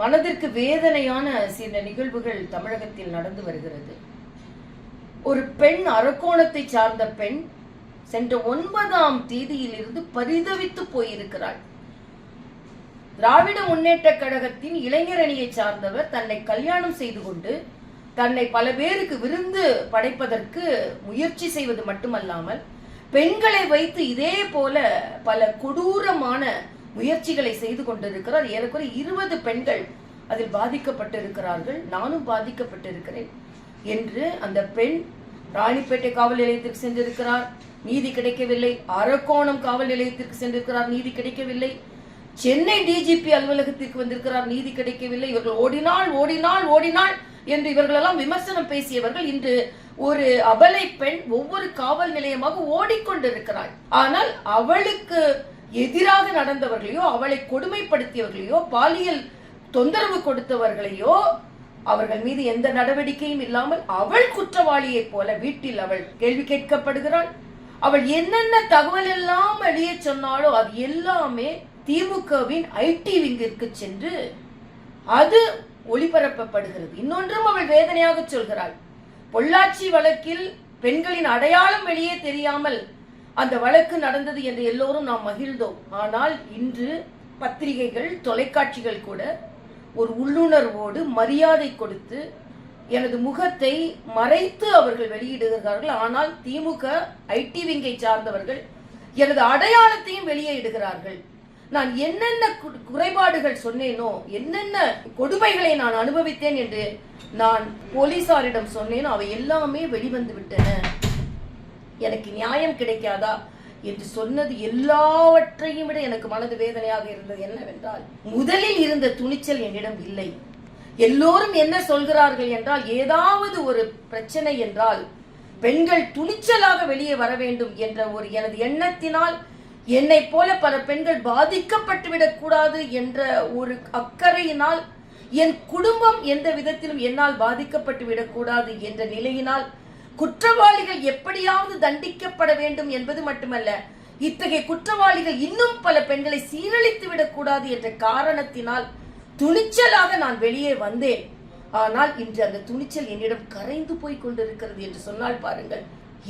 மனதிற்கு வேதனையான சில நிகழ்வுகள் தமிழகத்தில் நடந்து வருகிறது. ஒரு பெண் அரக்கோணத்தை சார்ந்த பெண் சென்ற ஒன்பதாம் தேதியில் இருந்து பரிதவித்து போயிருக்கிறாள். திராவிட முன்னேற்ற கழகத்தின் இளைஞர் அணியை சார்ந்தவர் தன்னை கல்யாணம் செய்து கொண்டு தன்னை பல பேருக்கு விருந்து படைப்பதற்கு முயற்சி செய்வது மட்டுமல்லாமல் பெண்களை வைத்து இதே போல பல கொடூரமான முயற்சிகளை செய்து கொண்டிருக்கிறார். ஏறக்குறைய இருபது பெண்கள் அதில் பாதிக்கப்பட்டிருக்கிறார்கள். நானும் பாதிக்கப்பட்டிருக்கிறேன் என்று அந்த பெண் ராணிப்பேட்டை காவல் நிலையத்திற்கு சென்றிருக்கிறார். நீதி கிடைக்கவில்லை. அரக்கோணம் காவல் நிலையத்திற்கு சென்றிருக்கிறார். நீதி கிடைக்கவில்லை. சென்னை டிஜிபி அலுவலகத்திற்கு வந்திருக்கிறார். நீதி கிடைக்கவில்லை. இவர்கள் ஓடினால் ஓடினால் ஓடினால் என்று இவர்களெல்லாம் விமர்சனம் பேசியவர்கள். இன்று ஒரு அபலை பெண் ஒவ்வொரு காவல் நிலையமாக ஓடிக்கொண்டிருக்கிறாள். ஆனால் அவளுக்கு எதிராக நடந்தவர்களையோ அவளை கொடுமைப்படுத்தியவர்களையோ பாலியல் தொந்தரவு கொடுத்தவர்களையோ அவர்கள் மீது எந்த நடவடிக்கையும் இல்லாமல் அவள் குற்றவாளியைப் போல வீட்டில் அவள் கேள்வி கேட்கப்படுகிறாள். அவள் என்னென்ன தகவல் எல்லாம் வெளியே சொன்னாலோ அது எல்லாமே திமுகவின் ஐடி விங்கிற்கு சென்று அது ஒளிபரப்பப்படுகிறது. இன்னொன்றும் அவள் வேதனையாக சொல்கிறாள். பொள்ளாச்சி வழக்கில் பெண்களின் அடையாளம் வெளியே தெரியாமல் அந்த வழக்கு நடந்தது என்று எல்லோரும் நாம் மகிழ்ந்தோம். ஆனால் இன்று பத்திரிகைகள் தொலைக்காட்சிகள் கூட ஒரு உள்ளுணர்வோடு மரியாதை கொடுத்து எனது முகத்தை மறைத்து அவர்கள் வெளியிடுகிறார்கள். ஆனால் திமுக ஐடி விங்கை சார்ந்தவர்கள் எனது அடையாளத்தையும் வெளியே இடுகிறார்கள். நான் என்னென்ன கு- குறைபாடுகள் சொன்னேனோ என்னென்ன கொடுமைகளை நான் அனுபவித்தேன் என்று நான் போலீசாரிடம் சொன்னேனோ அவை எல்லாமே வெளிவந்து விட்டன எனக்கு நியாயம் கிடைக்காதா என்று சொன்னது எல்லாவற்றையும் விட எனக்கு மனது வேதனையாக இருந்தது என்னவென்றால் முதலில் இருந்த துணிச்சல் என்னிடம் இல்லை. எல்லோரும் என்ன சொல்கிறார்கள் என்றால் ஏதாவது ஒரு பிரச்சனை என்றால் பெண்கள் துணிச்சலாக வெளியே வர வேண்டும் என்ற ஒரு எனது எண்ணத்தினால் என்னைப் போல பல பெண்கள் பாதிக்கப்பட்டு விடக்கூடாது என்ற ஒரு அக்கறையினால் என் குடும்பம் எந்த விதத்திலும் என்னால் பாதிக்கப்பட்டு விடக்கூடாது என்ற நிலையினால் குற்றவாளிகள் எப்படியாவது தண்டிக்கப்பட வேண்டும் என்பது மட்டுமல்ல இத்தகைய குற்றவாளிகள் இன்னும் பல பெண்களை சீரழித்து விடக்கூடாது என்ற காரணத்தினால் துணிச்சலாக நான் வெளியே வந்தேன். ஆனால் இன்று அந்த துணிச்சல் என்னிடம் கரைந்து போய் கொண்டிருக்கிறது என்று சொன்னால் பாருங்கள்.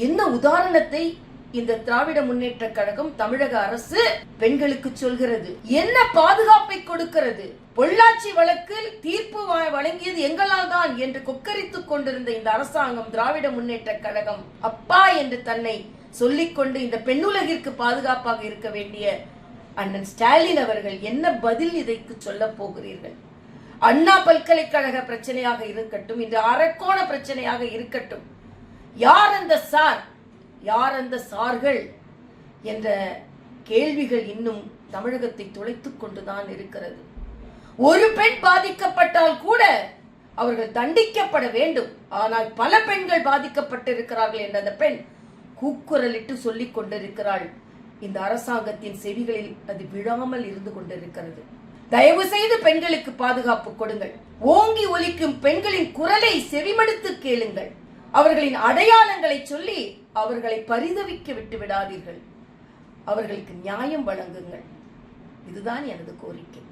என்ன உதாரணத்தை இந்த திராவிட முன்னேற்ற கழகம் தமிழக அரசு பெண்களுக்கு சொல்கிறது. என்ன பாதுகாப்பை கொடுக்கிறது? பொள்ளாச்சி வழக்கில் தீர்ப்பு வ- வழங்கியது எங்களால் தான் என்று கொக்கரித்துக் கொண்டிருந்த இந்த அரசாங்கம் திராவிட முன்னேற்ற கழகம் அப்பா என்று தன்னை சொல்லிக்கொண்டு இந்த பெண்ணுலகிற்கு பாதுகாப்பாக இருக்க வேண்டிய அண்ணன் ஸ்டாலின் அவர்கள் என்ன பதில் இதைக்கு சொல்ல போகிறீர்கள்? அண்ணா பல்கலைக்கழக பிரச்சனையாக இருக்கட்டும் இந்த அரக்கோண பிரச்சனையாக இருக்கட்டும் யார் அந்த சார்? யார் அந்த சார்கள் என்ற கேள்விகள் இன்னும் தமிழகத்தை துளைத்துக் கொண்டுதான் இருக்கிறது. ஒரு பெண் பாதிக்கப்பட்டால் கூட அவர்கள் தண்டிக்கப்பட வேண்டும். ஆனால் பல பெண்கள் பாதிக்கப்பட்டிருக்கிறார்கள் என்ற அந்த பெண் கூக்குரலிட்டு சொல்லிக் கொண்டிருக்கிறாள். இந்த அரசாங்கத்தின் செவிகளில் அது விழாமல் இருந்து கொண்டிருக்கிறது. தயவு செய்து பெண்களுக்கு பாதுகாப்பு கொடுங்கள். ஓங்கி ஒலிக்கும் பெண்களின் குரலை செவிமடுத்து கேளுங்கள். அவர்களின் அடையாளங்களை சொல்லி அவர்களை பரிதவிக்க விட்டு விடாதீர்கள். அவர்களுக்கு நியாயம் வழங்குங்கள். இதுதான் எனது கோரிக்கை.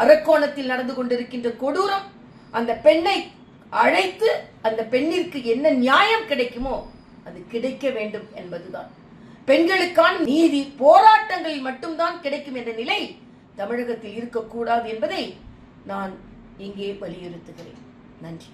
அரக்கோணத்தில் நடந்து கொண்டிருக்கின்ற கொடூரம் அந்த பெண்ணை அழைத்து அந்த பெண்ணிற்கு என்ன நியாயம் கிடைக்குமோ அது கிடைக்க வேண்டும் என்பதுதான். பெண்களுக்கான நீதி போராட்டங்களில் மட்டும்தான் கிடைக்கும் என்ற நிலை தமிழகத்தில் இருக்கக்கூடாது என்பதை நான் இங்கே வலியுறுத்துகிறேன். நன்றி.